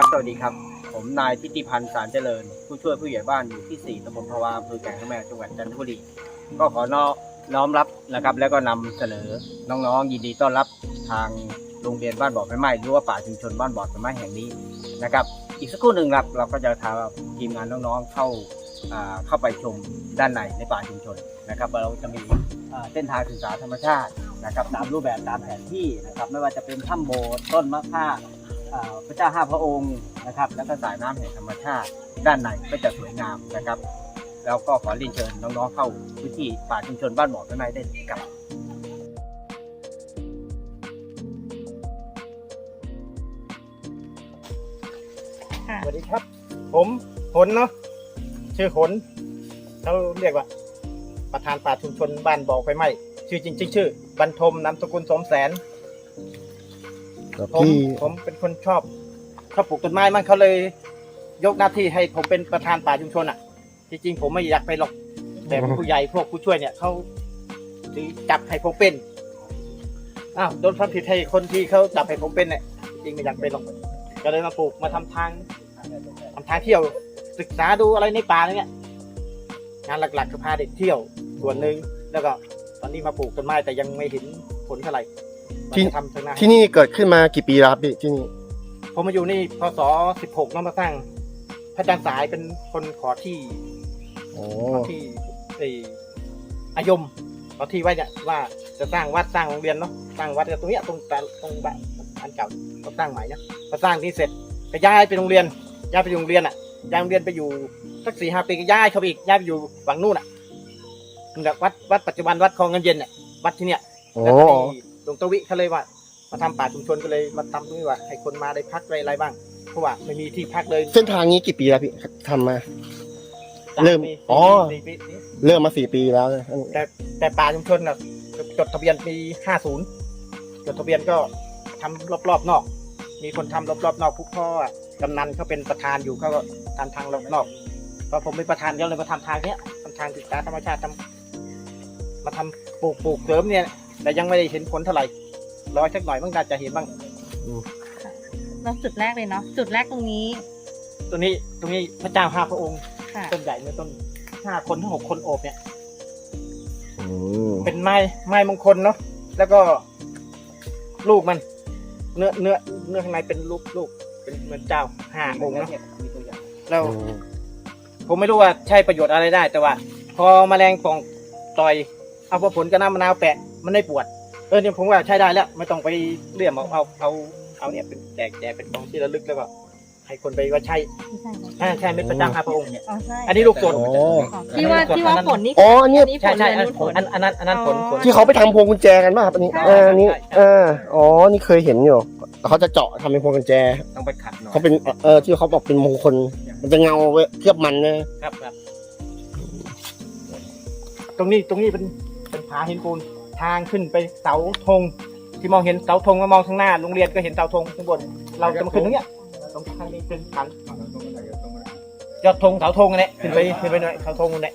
ครับ สวัสดีครับ ผมนายทิติพันธ์สารเจริญ ผู้ช่วยผู้ใหญ่บ้านอยู่ที่ 4ตำบลภาวาอำเภอแก่งขางแม่จังหวัดจันทบุรี ก็ขอน้อน้อมรับนะครับ แล้วก็นำเสนอน้องๆ ยินดีต้อนรับทางโรงเรียนบ้านบ่อไฟไหม้หรือว่าป่าชุมชนบ้านบ่อไฟไหม้แห่งนี้นะครับ อีกสักครู่หนึ่งครับ เราก็จะพาทีมงานน้องๆเข้าเข้าไปชมด้านในในป่าชุมชนนะครับ เราจะมีเส้นทางศึกษาธรรมชาตินะครับตามรูปแบบตามแผนที่นะครับ ไม่ว่าจะเป็นถ้ำโบสถ์ต้นมะค่าอ่า พระเจ้าห้าพระองค์นะครับ แล้วก็สายน้ำแห่งธรรมชาติด้านในก็จะสวยงามนะครับแล้วก็ขอเรียนเชิญน้องๆเข้าพื้นที่ป่าชุมชนบ้านหมอกด้านในได้เลยครับค่ะสวัสดีครับ ผมหนเนาะชื่อหนเขาเรียกว่า ประธานป่าชุมชนบ้านบ่อไฟไหม้ชื่อจริง ๆ ชื่อบรรทมนามสกุลสมแสน ผมพี่ผมเป็นคนชอบชอบปลูกต้นไม้มันเขาเลย ยกหน้าที่ให้ผมเป็นประธานป่าชุมชนอะ จริงๆผมไม่อยากไปหรอกแต่ผู้ใหญ่พวกผู้ช่วยเนี่ยเขาถือจับให้ผมเป็นอ้าวโดนความผิดให้คนที่เขาจับให้ผมเป็นเนี่ยจริงๆไม่อยากเป็นหรอกก็เลยมาปลูกมาทำทางทำทางเที่ยวศึกษาดูอะไรในป่าอะไรเนี่ยงานหลักๆคือพาเด็กเที่ยวส่วนหนึ่งแล้วก็ตอนนี้มาปลูกต้นไม้แต่ยังไม่เห็นผลเท่าไหร่ว่า ที่จะทำทางหน้าที่นี่เกิดขึ้นมากี่ปีแล้วครับพี่ที่นี่ผมมาอยู่นี่พศ16น้องมาสร้างพระอาจารย์สายเป็นคนขอที่โอ้ขอที่ไอ้อายมขอที่ไว้เนี่ยว่าจะสร้างวัดสร้างโรงเรียนเนาะสร้างวัดตรงเนี้ยตรงตตรงบ้านอันเก่าเขาสร้างใหม่เนี่ยพอสร้างที่เสร็จก็ย้ายไปโรงเรียนย้ายไปอยู่โรงเรียนอะย้ายโรงเรียนไปอยู่สักสี่ห้าปีก็ย้ายเข้าไปอีกย้ายไปอยู่ฝั่งนู่นอะนั่นแหละวัดวัดปัจจุบันวัดคลองเงินเย็นเนี่ยวัดที่เนี่ยโอ้แล้วที่ห ลวงตะวิเขาเลยว่า มาทำป่าชุมชนก็เลยมาทำตรงนี้ว่าให้คนมาได้พักได้อะไรบ้าง เพราะว่าไม่มีที่พักเลยเส้นทางนี้กี่ปีแล้วพี่ทำมา เริ่มปีอ๋อ สี่ปีนี้เริ่มมาสี่ปีแล้วนะแต่แต่ป่าชุมชนน่ะจดทะเบียนปีห้าศูนย์จดทะเบียนก็ทำรอบๆนอก มีคนทำรอบๆนอกพวกพ่ออะกำนันเขาเป็นประธานอยู่เขาก็ทำทางรอบนอกพอผมเป็นประธานก็เลยมาทำทางเนี้ยทำทางศึกษาธรรมชาติทำมาทำปลูกปลูกเสริมเนี่ย แต่ยังไม่ได้เห็นผลเท่าไหร่รอสักหน่อยมันก็จะเห็นบ้างแล้วจุดแรกเลยเนาะจุดแรกตรงนี้ตรงนี้ตรงนี้พระเจ้าห้าพระองค์ ค่ะต้นใหญ่เนี่ยต้นห้าคนถึงหกคนโอบเนี่ย อืมเป็นไม้ไม้มงคลเนาะแล้วก็ลูกมัน เนื้อเนื้อเนื้อข้างในเป็นลูกลูกเป็นเหมือนเจ้าห้าองค์เนาะแล้วอืมผมไม่รู้ว่าใช้ประโยชน์อะไรได้แต่ว่า พอแมลงป่องต่อย เอาผลกับน้ำมะนาวแปะ มันไม่ปวด เออเนี่ยผมว่าใช้ได้แล้ว ไม่ต้องไปเลี่ยมเอาเอาเอาเอาเนี่ยเป็นแจกแจกเป็นของที่ระลึกแล้วก็ให้คนไปว่าใช้ไม่ใช่เหรอใช่ใช่เม็ดประจำห้าพระองค์เนี่ย อ๋อใช่อันนี้ลูกสดโอ้อ๋อที่ว่าที่ว่าผลนี่อ๋ออันเนี้ยนี่ผใช่ลใช่เลยอันนู่นผล อันอันนั้นอันนั้นผลผล ที่เขาไปทำพวงกุญแจกันป่ะครับอันนี้ใช่ เอออันนี้ใช่ใช่ เอออ๋อนี่เคยเห็นอยู่เขาจะเจาะทำเป็นพวงกุญแจต้องไปขัดหน่อยเขาเป็นเออที่เขาบอกเป็นมงคลมันจะเงาเว้ยเคลือบมันนะครับครับ ตรงนี้ตรงนี้เป็นเป็นผาหินปูน ทางขึ้นไปเสาธงที่มองเห็นเสาธงมามองข้างหน้าโรงเรียนก็เห็นเสาธงข้างบน เราจะมาขึ้นตรงเนี้ยตรงทางนี้เป็นขันยอดธงเสาธงอันเนี้ยขึ้นไปขึ้นไปหน่อยเสาธงอันเนี้ย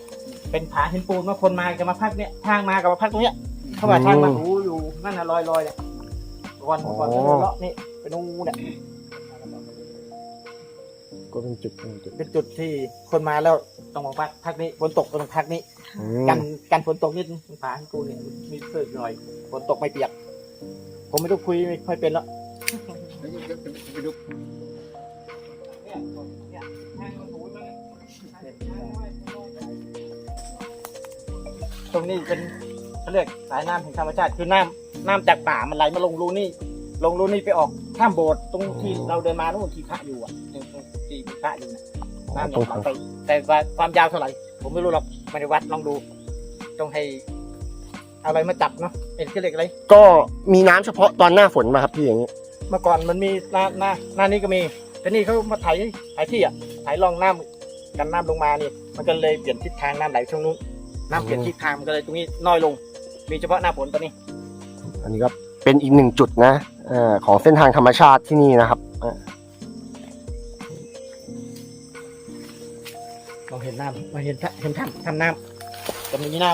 เป็นผาหินปูนมาคนมาจะมาพักเนี้ยทางมากับมาพักตรงเนี้ยเข้ามาทางมาหูอยู่นั่นน่ะลอยลอยๆเนี่ยวันวันก็เลาะนี่เป็นนูนเนี่ยก็เป็นจุดเป็นจุดเป็นจุดที่คนมาแล้วต้องมาพักพักนี้ฝนตกก็ต้องพักนี้ อืมกันกันฝนตกนิดนึงฝาให้กูเนี่ยมีเพิ่มหน่อยฝนตกไม่เปียก ผมไม่ต้องคุยไม่ค่อยเป็นแล้วตรงนี้เป็นเขาเรียกสายน้ำแห่งธรรมชาติคือน้ำน้ำจากป่ามันไหลมาลงรูนี่ ลงรูนี่ไปออกข้ามโบสถ์ตรงที่เราเดินมาตรงที่พระอยู่อะตรงที่มีพระอยู่นะน้ำเนี่ยไหลไปแต่ว่าความยาวเท่าไหร่ ผมไม่รู้หรอก ไม่ได้วัดลองดู ต้องให้เอาอะไรมาจับเนาะเป็นเครื่องเหล็กอะไร ก็มีน้ำเฉพาะตอนหน้าฝนมาครับพี่อย่างนี้ เมื่อก่อนมันมีหน้าหน้าหน้านี้ก็มีแต่นี่เขามาไถไถที่อะไถรองน้ำกันน้ำลงมานี่ มันก็เลยเปลี่ยนทิศทางน้ำไหลช่วงนู้นน้ำเปลี่ยนทิศทางมันก็เลยตรงนี้น้อยลง มีเฉพาะหน้าฝนตอนนี้ อันนี้ก็เป็นอีกหนึ่งจุดนะเอ่อของเส้นทางธรรมชาติที่นี่นะครับอะ เห็นน้ำมาเห็นเห็นทำทำน้ำจะไม่มีน้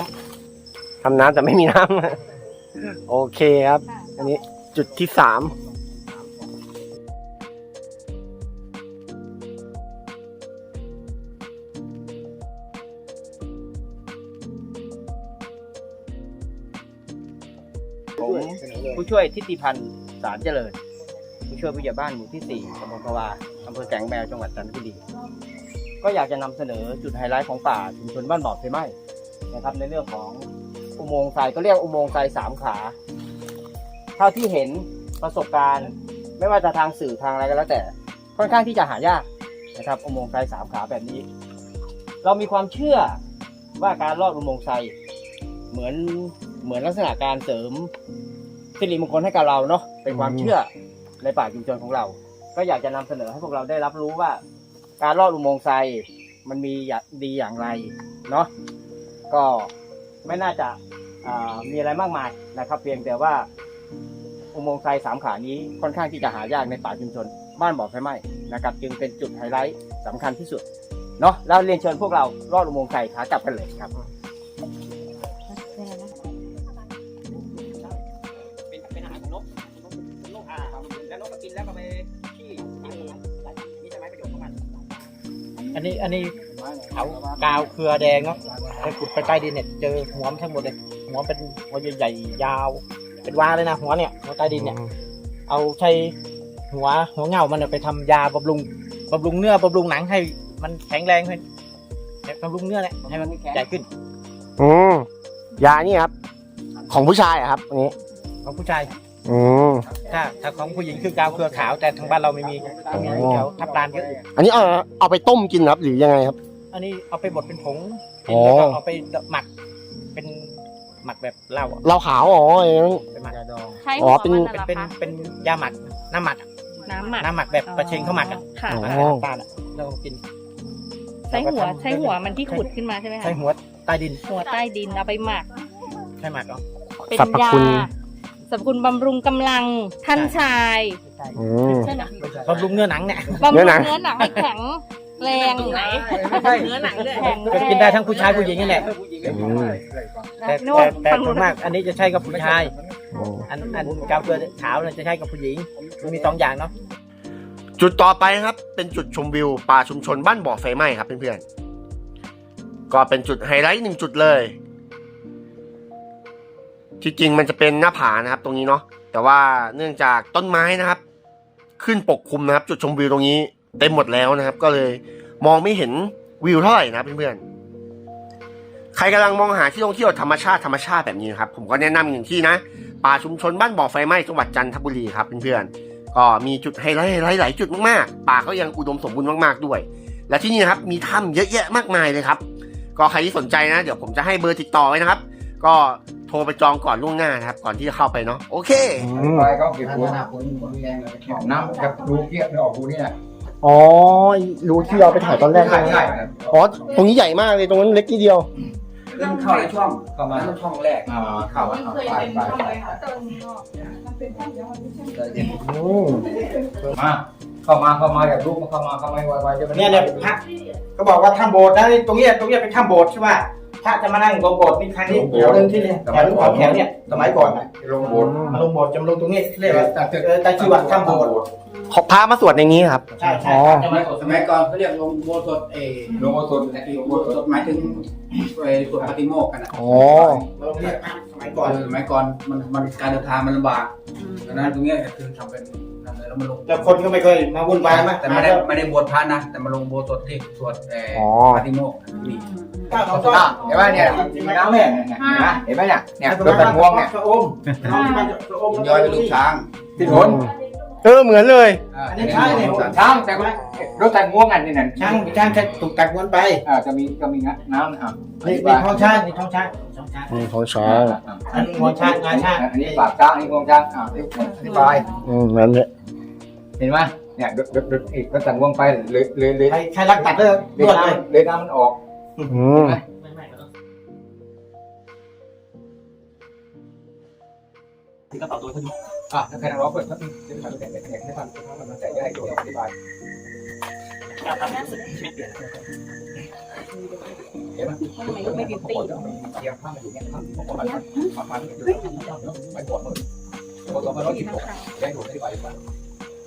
ำทำน้ำแต่ไม่มีน้ำ โอเคครับ อันนี้จุดที่สามผู้ช่วยทิติพันธ์สารเจริญ ผู้ช่วยผู้ใหญ่บ้านหมู่ที่สี่ตำบลกวาอำเภอแสงแมวจังหวัดจันทบุรี ก็อยากจะนำเสนอจุดไฮไลท์ของป่าชุมชนบ้านบ่อไฟไหม้นะครับ ในเรื่องของอุโมงค์ทรายก็เรียกอุโมงค์ทรายสามขาเท่าที่เห็นประสบการณ์ ไม่ว่าจะทางสื่อทางอะไรก็แล้วแต่ค่อนข้างที่จะหายากนะครับ อุโมงค์ทรายสามขาแบบนี้ เรามีความเชื่อว่าการลอดอุโมงค์ทรายเหมือนเหมือนลักษณะการเสริมสิริมงคลให้กับเราเนาะเป็นความเชื่อในป่าชุมชนของเรา ก็อยากจะนำเสนอให้พวกเราได้รับรู้ว่า การลอดอุโมงค์ไซมันมีดีอย่างไรเนาะก็ไม่น่าจะามีอะไรมากมายนะครับ เพียงแต่ว่าอุโมงค์ไซสามขานี้ค่อนข้างที่จะหายากในป่าชุมชน บ้านบ่อไฟไหม้นะครับ จึงเป็นจุดไฮไลท์สำคัญที่สุดเนาะแล้วเรียนเชิญพวกเราลอดอุโมงค์ไซขากลับกันเลยครับ อันนี้อันนี้เขากาวเครือแดงเนาะไปขุดไปใต้ดินเนี่ยเจอหัวมันทั้งหมดเลยหัวเป็นหัวใหญ่ๆยาว เป็นวาเลยนะหัวเนี่ยหัวใต้ดินเนี่ย เอาใช้หัวหัวเงามันเนี่ยไปทำยาบำรุงบำรุงเนื้อบำรุงหนังให้มันแข็งแรงขึ้นบำรุงเนื้อเนี่ยให้มันใหญ่ขึ้นอืมยานี่ครับ ของผู้ชายอะครับอันนี้ของผู้ชาย อืมถ้าถ้าของผู้หญิงคือกาวเครือขาว แต่ทางบ้านเราไม่มีมีอ๋อแถวทับลานเยอะอันนี้เอาเอาไปต้มกินครับหรือยังไงครับ อันนี้เอาไปบดเป็นผงอ๋อแล้วก็เอาไปหมัก เป็นหมักแบบเหล้าอะเราขาวอ๋ออย่างนั้นไปหมักใช้อ๋หัอวเป็นมันเป็นน่ะเป็นเหรอคะเป็นยาหมักน้ำหมักอะน้ำหมักน้ำหมักแบบประเชงเขาหมักอะค่ะ อ๋อ น้ำตาลอะเรากินใช้หัวใช้หัวมันที่ขุดขึ้นมาใช่ไหมคะใช้หัวใต้ดินหัวใต้ดินเอาไปหมักใช้หมักเอาเป็นสรรพยาคุณ สรรพคุณบำรุงกำลังท่านชายอืม บำรุงเนื้อหนังเนี่ย บำรุงหนังเนื้อหนังให้แข็งแรงไหนเนื้อหนังด้วยแข็งแรงกินได้ทั้งผู้ชายผู้หญิงนี่แหละ อืมแต่แต่แต่ฝั่งส่นู้วนมาก อันนี้จะใช้กับผู้ชายอืมอันอันกาวเกลือขาวเนี่ยจะใช้กับผู้หญิง มันมีสองอย่างเนาะ จุดต่อไปครับ เป็นจุดชมวิวป่าชุมชนบ้านบ่อไฟไหม้ครับเพื่อนๆก็เป็นจุดไฮไลท์หนึ่งจุดเลย ที่จริงมันจะเป็นหน้าผานะครับตรงนี้เนาะแต่ว่าเนื่องจากต้นไม้นะครับ ขึ้นปกคลุมนะครับ จุดชมวิวตรงนี้เต็มหมดแล้วนะครับ ก็เลยมองไม่เห็นวิวเท่าไหร่นะเพื่อนๆใครกำลังมองหาที่ท่องเที่ยวธรรมชาติธรรมชาติแบบนี้นครับ ผมก็แนะนำหนึ่งที่นะป่าชุมชนบ้านบ่อไฟไหม้จังหวัดจันทบุรีครับเพื่อนๆก็มีจุดไฮไลท์หลายจุดมากๆป่าก็ยังอุดมสมบูรณ์มากๆด้วย และที่นี่นครับมีถ้ำเยอะแยะมากมายเลยครับ ก็ใครที่สนใจนะ เดี๋ยวผมจะให้เบอร์ติดต่อไว้นะครับ ก็ โทรไปจองก่อนล่วงหน้านะครับ ก่อนที่จะเข้าไปเนาะโอเค ไปเขาเก็บหัวหน้าคนน้ำกับดูเกี้ยไม่ออกดูนี่แหละอ๋อรู้ที่เราไปถ่ายตอนแรกใช่ใช่อ๋อตรงนี้ใหญ่มากเลยตรงนั้นเล็กนิดเดียวเข้าในช่องเข้ามาช่องแรกอ่าเข้ามาไปไปมาเข้ามาเข้ามาอยากรู้มาเข้ามาเข้ามาไวๆจะเนี่ยเนี่ยพระก็บอกว่าถ้ำโบสถ์นะนี่ตรงเนี้ยตรงเนี้ยเป็นถ้ำโบสถ์ใช่ป่ะ พระจะมานั่งลงโบสถ์นี่ครั้งนี้แถวหนึงที่เนี่ยแถวหนึงของแถวเนี่ยสมัยก่อนนะลงบนมาลงโบสถ์จะมาลงตรงนี้เรียกว่าเออแต่ชื่อว่าถ้ำโบสถ์ขอพามาสวดในนี้ครับ ใช่ใช่อ๋อจะสมามัยสมัยก่อนเขาเรียกลงโบสถ์เอลงสดลงโบสถ์หมายถึงไอ้สวดปฏิโมกข์กันนะอ๋อลงเนี่ยสมัยก่อนสมัยก่อนมันมันการเดินทางมันลำบากดังนั้นตรงเนี้ยคือทำเป็นนั่นเลย แล้วมาลงแล้วคนก็ไม่เคยมาวุ่นวายมั้ยแต่ไม่ได้ไม่ได้บวชพระนะ แต่มาลงโบสถ์ที่สวดเอออ๋อปฏิโมกข์นี่ข้าวของเห็นไหมเนี่ยน้ำเนี่ยเห็นไหมเนี่ยเนี่ยรถตัดม่วงเนี่ยพระอมน้องที่มันพระอมย้อยเป็นลูกช้างที่ถนนเออเหมือนเลยอันนี้ใช่เนี่ยช้างแต่รถตัดม่วงอันนี้นั่นช่างช่างแค่ถูกตักวนไปอ่าจะมีก็มีน้ำนะครับนี่นี่ท้องช้างนี่ท้องช้างท้องช้างนี่ของช้างอันนี้หัวช้างงาช้างอันนี้ปากช้างอันนี้งวงช้างอ่าอธิบายอืมนั่นเลย เห็นไหมเนี่ยรถรถรถอีกรถตัดม่วงไปเลยเลยเลยใครใครรักตัดเลยเลยรวดเลยน้ำเลยน้ำมันออกอืมอะถ้าใครร้องเปิดก็มีจะทำแต่แต่ให้ทำให้มันแต่ได้ตัวอธิบายเห็นไหมไม่มีตีเตรียมผ้ามาอยู่เนี่ยผ้าประมาณประมาณไม่ปวดมือพอสองพันร้อยสิบหกได้ดูอธิบายมา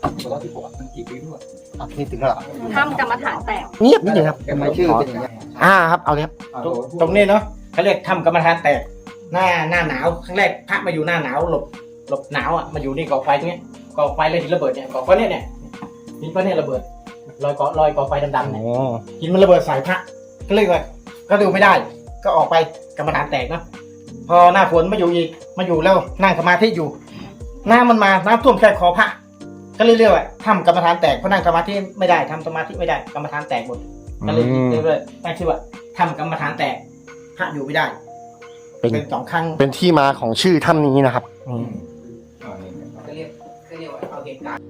สองร้อยสิบหกมันกี่ปีด้วยอะนี่ถึงแล้วเหรอทำกรรมฐานแตกเงียบนิดนึงครับแต่ไม่ชื่อเป็นอย่างเงี้ยอ่าครับเอาเลยครับตรงนี้เนาะเขาเรียกทำกรรมฐานแตก หน้าหน้าหนาวครั้งแรกพระมาอยู่หน้าหนาวหลบหลบหนาวอะมาอยู่นี่กองไฟตรงเนี้ยกองไฟเลยหินระเบิดเนี่ยกองไฟเนี่ยเนี่ยหินก้อนเนี่ยระเบิดลอยกอลอยกองไฟดำๆเนี่ยหินมันระเบิดใส่พระก็เลยว่าก็ดูไม่ได้ ก็ออกไปกรรมฐานแตกเนาะพอหน้าฝนมาอยู่อีกมาอยู่แล้วนั่งสมาธิอยู่ น้ำมันมาน้ำท่วมแค่คอพระ ก็เลยเรียกว่าทำกรรมฐานแตกเพราะนั่งสมาธิไม่ได้ทำสมาธิไม่ได้กรรมฐานแตกหมดก็เลยเรียกว่าตั้งชื่อว่าทำกรรมฐานแตกพระอยู่ไม่ได้เป็นเป็นสองครั้งเป็นที่มาของชื่อถ้ำนี้นะครับอืมก็เรียกก็เรียกว่าเอาเหตุการณ์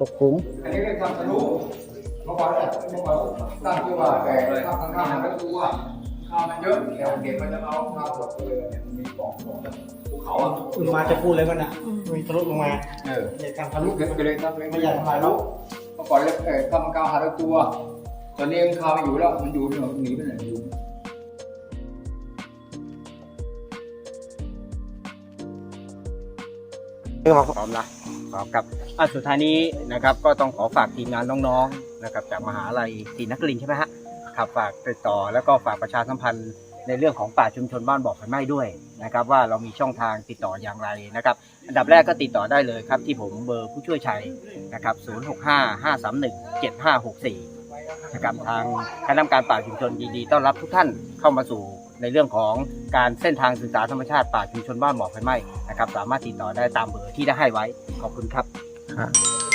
ตกคุ้มอันนี้ก็ทำทะลุเมื่อวานเนี่ยเมื่อวานตั้งชื่อว่าแต่ข้างข้างๆมันก็ดูว่าข้าวมันเยอะเดี๋ยวเด็กมันจะเอาข้าวหมดเลยเนี่ยมันมีกล่องของภูเขาอะคุณมาจะพูดเลยมันอะมีทะลุลงมาเออเหตุการณ์ทะทะลุลุก็เลยทำเลยไม่อยากทำลายแล้วเมื่อก่อนเลยเออทำกาวหาตัว ตอนนี้มันข้าวไม่อยู่แล้วมันอยู่หนีไปไหนอยู่พร้อมละพร้อมครับอะสุดท้ายนี้นะครับ ก็ต้องขอฝากทีมงานน้องๆ นะครับจากมหาลัยศรีนครินทร์ใช่ไหมฮะครับฝากติดต่อแล้วก็ฝากประชาสัมพันธ์ในเรื่องของป่าชุมชนบ้านบอกไฟไหม้ด้วยนะครับว่าเรามีช่องทางติดต่ออย่างไรนะครับ อันดับแรกก็ติดต่อได้เลยครับที่ผมเบอร์ผู้ช่วยชัยนะครับ 065 531 7564 นะครับทางคณะกรรมการป่าชุมชนยินดีต้อนรับทุกท่านเข้ามาสู่ในเรื่องของการเส้นทางศึกษาธรรมชาติป่าชุมชนบ้านหมอกไฟไหม้นะครับ สามารถติดต่อได้ตามเบอร์ที่ได้ให้ไว้ขอบคุณครับครับ